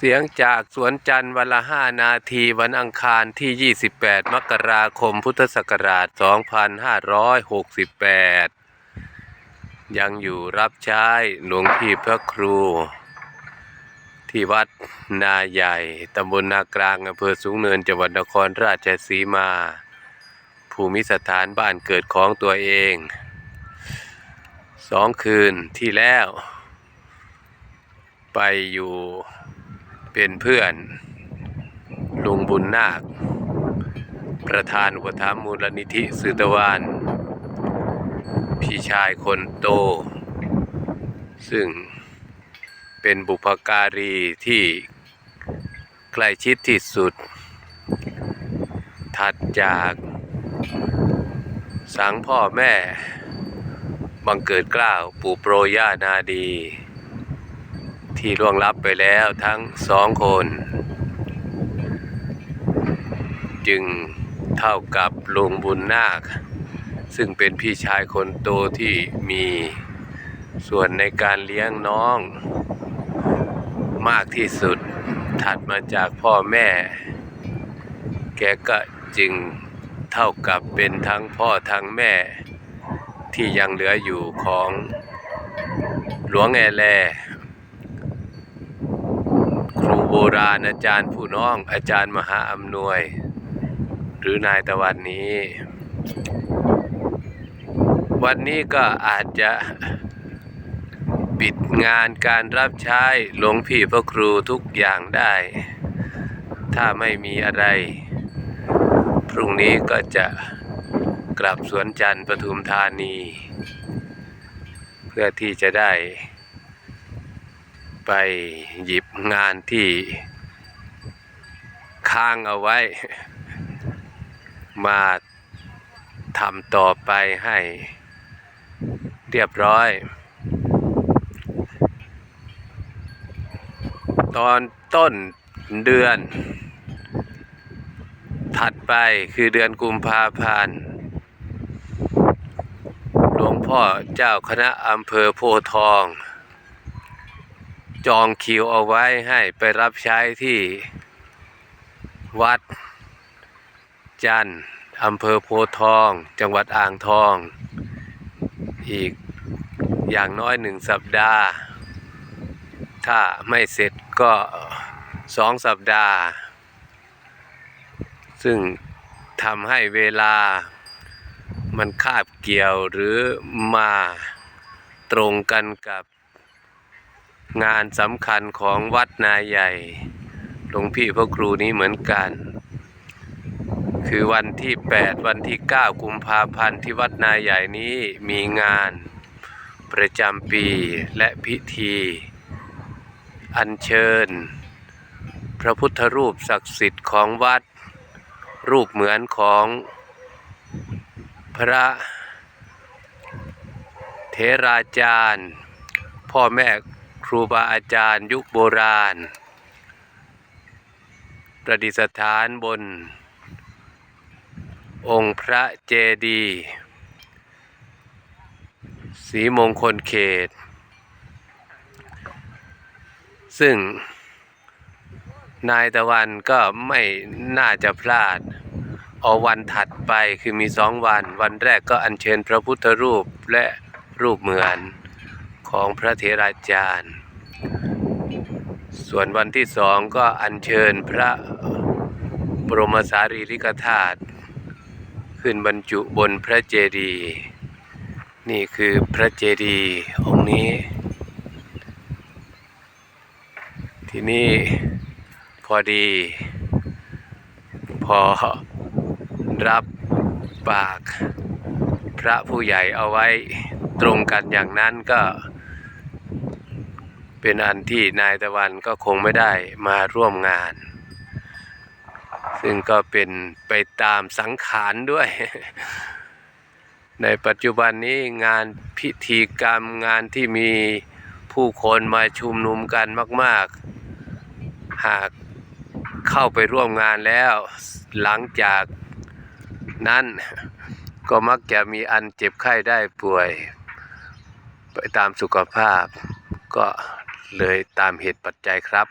เสียงจากสวนจันทร์วันละห้านาทีวันอังคารที่ 28 มกราคมพุทธศักราช 2568 ยังอยู่รับใช้หลวงพี่พระครู ที่วัดนาใหญ่ตำบลนากลางอำเภอสูงเนินจังหวัดนครราชสีมา ภูมิสถานบ้านเกิดของตัวเองสองคืนที่แล้ว ไปอยู่ เป็นเพื่อนลุงบุญนาค ประธานอุปถัมภ์มูลนิธิสืตวานพี่ชายคนโต ซึ่งเป็นบุพการีที่ใกล้ชิดที่สุด ถัดจากสังพ่อแม่ บังเกิดกล้าวปู่โปรย่านาดี ที่ล่วงลับไปแล้วทั้งสองคน จึงเท่ากับลุงบุญนาค ซึ่งเป็นพี่ชายคนโตที่มีส่วนในการเลี้ยงน้อง มากที่สุดถัดมาจากพ่อแม่ แกก็จึงเท่ากับเป็นทั้งพ่อทั้งแม่ ที่ยังเหลืออยู่ของหลวงแอแล บราณอาจารย์ผู้น้องอาจารย์มหาอำนวย หรือนายตะวันนี้ วันนี้ก็อาจจะปิดงานการรับใช้หลวงพี่พระครูทุกอย่างได้ ถ้าไม่มีอะไร พรุ่งนี้ก็จะกลับสวนจันทร์ปทุมธานี เพื่อที่จะได้ ไปหยิบ งานที่ค้างเอาไว้ มาทำต่อไปให้เรียบร้อย ตอนต้นเดือน ถัดไปคือเดือนกุมภาพันธ์หลวงพ่อเจ้าคณะอำเภอโพทอง จองคิวเอาไว้ให้ไปรับใช้ที่วัด จันอำเภอโพทอง จังหวัดอ่างทอง อีกอย่างน้อยหนึ่งสัปดาห์ ถ้าไม่เสร็จก็สองสัปดาห์ ซึ่งทำให้เวลามันคาบเกี่ยวหรือมาตรงกันกับ งานสำคัญของวัดนาใหญ่หลวงพี่พระครูนี้เหมือนกัน คือวันที่ 8 วันที่ 9 กุมภาพันธ์ที่วัดนาใหญ่นี้มีงานประจำปีและพิธี อัญเชิญ พระพุทธรูปศักดิ์สิทธิ์ของวัด รูปเหมือนของพระเทราจารย์ พ่อแม่ ครูบาอาจารย์ยุคโบราณ ประดิษฐานบน องค์พระเจดีย์สีมงคลเขต ซึ่งนายตะวันก็ไม่น่าจะพลาด เอาวันถัดไปคือมีสองวัน วันแรกก็อัญเชิญพระพุทธรูปและรูปเหมือน ของพระเถราจารย์ ส่วนวันที่สองก็อัญเชิญพระบรมสารีริกธาตุขึ้นบรรจุบนพระเจดีย์นี่คือพระเจดีย์องค์นี้ ที่นี่พอดี พอรับปาก พระผู้ใหญ่เอาไว้ตรงกันอย่างนั้นก็ เป็นอันที่นายตะวันก็คงไม่ได้มาร่วมงาน ซึ่งก็เป็นไปตามสังขารด้วย ในปัจจุบันนี้งานพิธีกรรมงานที่มีผู้คนมาชุมนุมกันมาก ๆ หากเข้าไปร่วมงานแล้วหลังจากนั้นก็มักจะมีอันเจ็บไข้ได้ป่วย ไปตามสุขภาพก็ เลยตามเหตุปัจจัยครับ